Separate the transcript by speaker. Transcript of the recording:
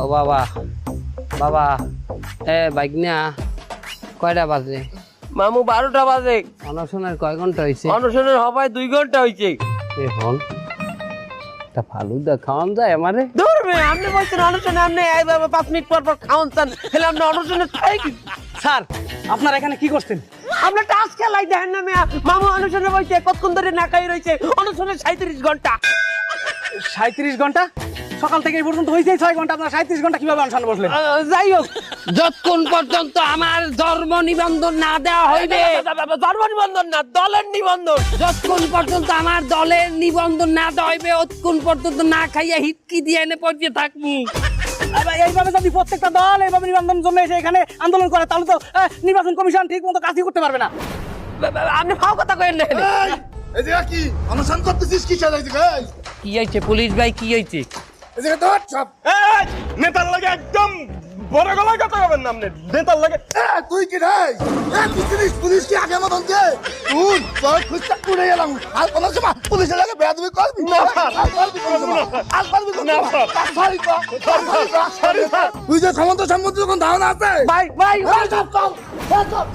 Speaker 1: ও বাবা বাবা এ বাইক না কয়টা বাজে?
Speaker 2: মামু বারোটা বাজে।
Speaker 1: অনশনের কয় ঘণ্টা হয়েছে
Speaker 2: অনশনের হবায় দুই ঘণ্টা হয়েছে
Speaker 1: এখন তা ফালুদা খাওয়ান যায় আমারে।
Speaker 2: ধরবে আপনি বলছেন অনশনে আপনি পাঁচ মিনিট পর পর খাওয়ান চান তাহলে আপনি অনশনে কি
Speaker 3: স্যার আপনারা এখানে কি করছেন?
Speaker 2: আপনি টাস খেলাই দেখেন না মেয়া। মামু অনশনে বলছে কতক্ষণ ধরে না খাই রয়েছে অনশনে সাঁত্রিশ ঘণ্টা।
Speaker 3: সাঁত্রিশ ঘণ্টা? সকাল থেকে এই পর্যন্ত হয়েছে ছয় ঘণ্টা আপনার সাঁত্রিশ ঘণ্টা কীভাবে অনশনে বসলেন?
Speaker 2: যাই হোক।
Speaker 1: যতক্ষণ পর্যন্ত আমার ধর্ম নিবন্ধন না দেওয়া হইবে
Speaker 2: ধর্ম নিবন্ধন না দলের নিবন্ধন।
Speaker 1: যতক্ষণ পর্যন্ত আমার দলের নিবন্ধন না দেওয়া হইবে অতক্ষণ পর্যন্ত না খাইয়া হিটকি দিয়ে এনে পড়তে থাকব।
Speaker 3: এইভাবে যদি প্রত্যেকটা দল এইভাবে নিবন্ধন জন্য এসে এখানে আন্দোলন করে তাহলে তো নির্বাচন কমিশন ঠিক মতো কাজই করতে পারবে না।
Speaker 2: আপনি ফাও কথা কেন না
Speaker 4: এদিকে কি অনশন করতেছিস কি চালাই
Speaker 1: কি হয়েছে পুলিশ ভাই কি হয়েছে
Speaker 4: এদিকে ধর সব।
Speaker 5: নেতার লাগে একদম বড় গলায় কথা বলবেন না আপনি? নেতার লাগে
Speaker 4: তুই কি রে? চিনিস পুলিশ কি আগে মতন কে তুই তোর খুঁজটা পুড়ে গেলাম আর কোনো সময় পুলিশের লাগে বেয়াদবি করবি?
Speaker 5: না।
Speaker 4: আর করবি
Speaker 5: না,
Speaker 4: sorry কর। তুই যে ক্ষমতা সম্বন্ধে যখন ধারণা আছে?
Speaker 2: ভাই ভাই
Speaker 4: এই, চুপ।